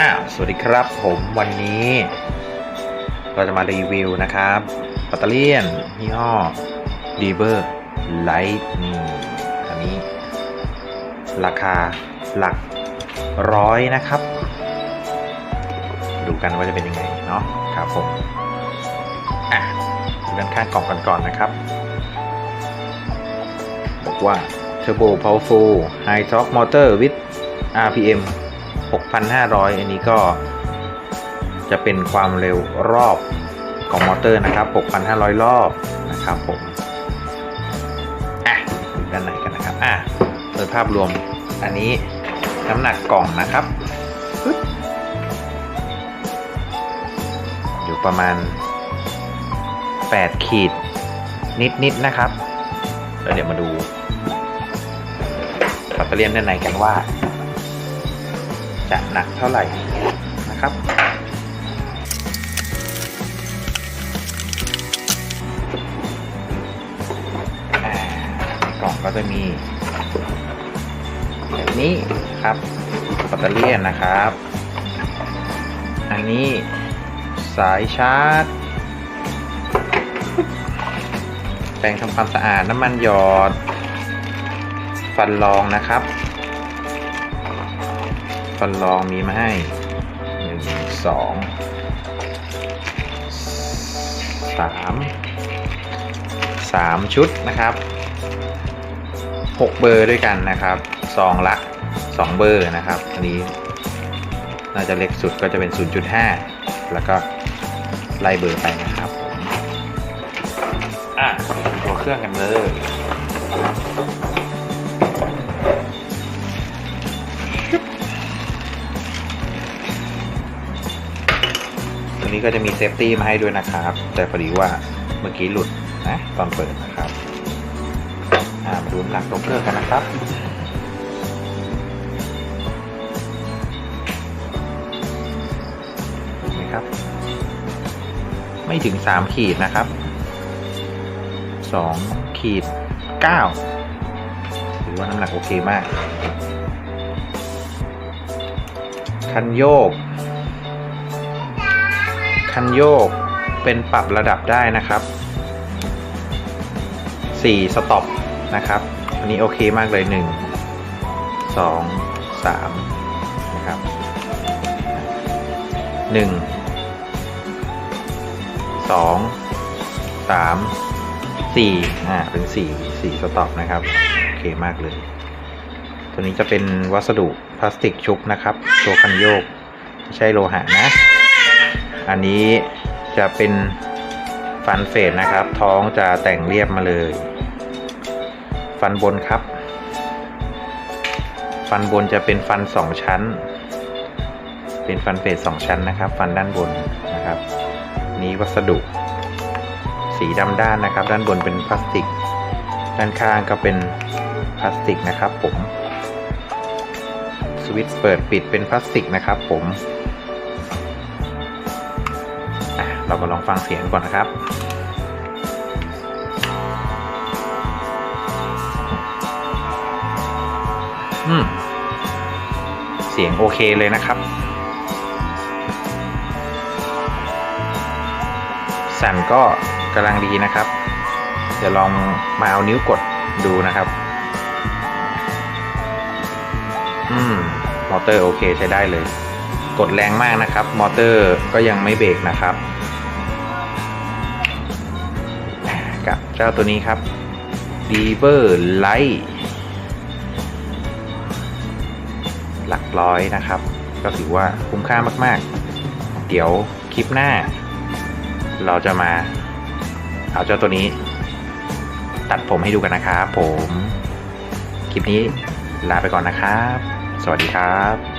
อ้าวสวัสดีครับผมวันนี้ เราจะมารีวิวนะครับปัตเตอร์เลียนยี่ห้อดีเบอร์ไลท์นี่อันนี้ ราคาหลักร้อยนะครับ ดูกันว่าจะเป็นยังไงเนาะครับผมอะดูด้านข้างกล่องกันก่อนนะครับ บอกว่า Turbo Powerful High Torque Motor with RPM 6,500 อันนี้ก็จะเป็นความเร็วรอบของมอเตอร์นะครับ 6,500 รอบนะครับผม อะด้านในกันนะครับ อะโดยภาพรวมอันนี้น้ำหนักกล่องนะครับอยู่ประมาณ 8 ขีดนิดๆนะครับแล้วเดี๋ยวมาดูแบตเตอรี่ด้านในกันว่า จะหนักเท่าไหร่นะครับกล่องก็จะมีแบบนี้ครับแบตเตอรี่นะครับ อันนี้สายชาร์จ แปรงทำความสะอาดน้ำมันหยอด ฟันรองนะครับ ฟันรองมีมาให้หนึ่งสองสามสามชุดนะครับหกเบอร์ด้วยกันนะครับซองละสองเบอร์นะครับ อันนี้น่าจะเล็กสุดก็จะเป็น 0.5 แล้วก็ไล่เบอร์ไปนะครับอะตัวเครื่องกันเลย นี้ก็จะมีเซฟตี้มาให้ด้วยนะครับ แต่พอดีว่าเมื่อกี้หลุดนะตอนเปิดนะครับมาดูหลังตัวเครื่องกันนะครับนไหมครับ ไม่ถึง 3 ขีดนะครับ 2 ขีด 9 ถือว่าน้ำหนักโอเคมาก คันโยก คันโยก เป็นปรับระดับได้นะครับ 4 สต็อปนะครับ อันนี้โอเคมากเลย 1 2 3 นะครับ 1 2 3 4อ่าเป็น 4 4 สต็อปนะครับ โอเคมากเลย ตัวนี้จะเป็นวัสดุพลาสติกชุบนะครับ ตัวคันโยก ไม่ใช่โลหะนะ อันนี้จะเป็นฟันเฟดนะครับ ท้องจะแต่งเรียบมาเลย ฟันบนครับ ฟันบนจะเป็นฟันสองชั้น เป็นฟันเฟดสองชั้นนะครับ ฟันด้านบนนะครับ นี้วัสดุ สีดำด้านนะครับ ด้านบนเป็นพลาสติก ด้านข้างก็เป็นพลาสติกนะครับ ผม สวิตช์เปิดปิดเป็นพลาสติกนะครับ ผม เรามาลองฟังเสียงก่อนนะครับอืมเสียงโอเคเลยนะครับ สั่นก็กำลังดีนะครับ เดี๋ยวลองมาเอานิ้วกดดูนะครับ อืม มอเตอร์โอเคใช้ได้เลย กดแรงมากนะครับ มอเตอร์ก็ยังไม่เบรกนะครับ กับเจ้าตัวนี้ครับ d e v e r Light หลักร้อยนะครับ ก็ถือว่าคุ้มค่ามาก ๆ เดี๋ยวคลิปหน้า เราจะมาเอาเจ้าตัวนี้ ตัดผมให้ดูกันนะครับผม คลิปนี้ลาไปก่อนนะครับ สวัสดีครับ